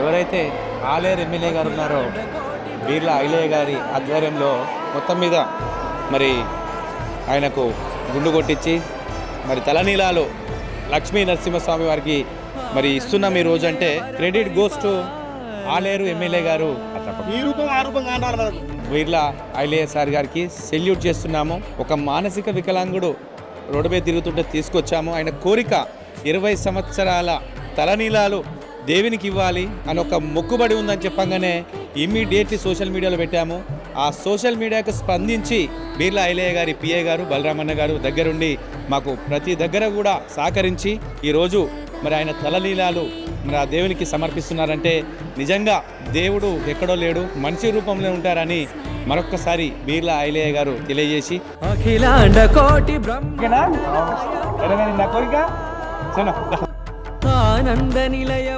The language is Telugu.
ఎవరైతే ఆలేరు ఎమ్మెల్యే గారు ఉన్నారో బీర్ల ఐలయ్య గారి ఆధ్వర్యంలో మొత్తం మీద మరి ఆయనకు గుండు కొట్టించి మరి తలనీలాలు లక్ష్మీ నరసింహస్వామి వారికి మరి ఇస్తున్నాం ఈ రోజు అంటే credit goes to Aleru MLA గారు. వీర్ల ఐలయ్య సార్ గారికి సెల్యూట్ చేస్తున్నాము. ఒక మానసిక వికలాంగుడు రోడ్డు మీద తిరుగుతుంటే తీసుకొచ్చాము. ఆయన కోరిక ఇరవై సంవత్సరాల తలనీలాలు దేవునికి ఇవ్వాలి అని ఒక మొక్కుబడి ఉందని చెప్పంగానే ఇమ్మీడియట్లీ సోషల్ మీడియాలో పెట్టాము. ఆ సోషల్ మీడియాకు స్పందించి బీర్లా ఐలయ్య గారి పిఏ గారు బలరామన్న గారు దగ్గరుండి మాకు ప్రతి దగ్గర కూడా సహకరించి ఈరోజు మరి ఆయన తలనీలాలు మరి ఆ దేవునికి సమర్పిస్తున్నారంటే నిజంగా దేవుడు ఎక్కడో లేడు మనిషి రూపంలో ఉంటారని మరొక్కసారి బీర్లా ఐలయ్య గారు తెలియజేసి. ఆనంద నిలయ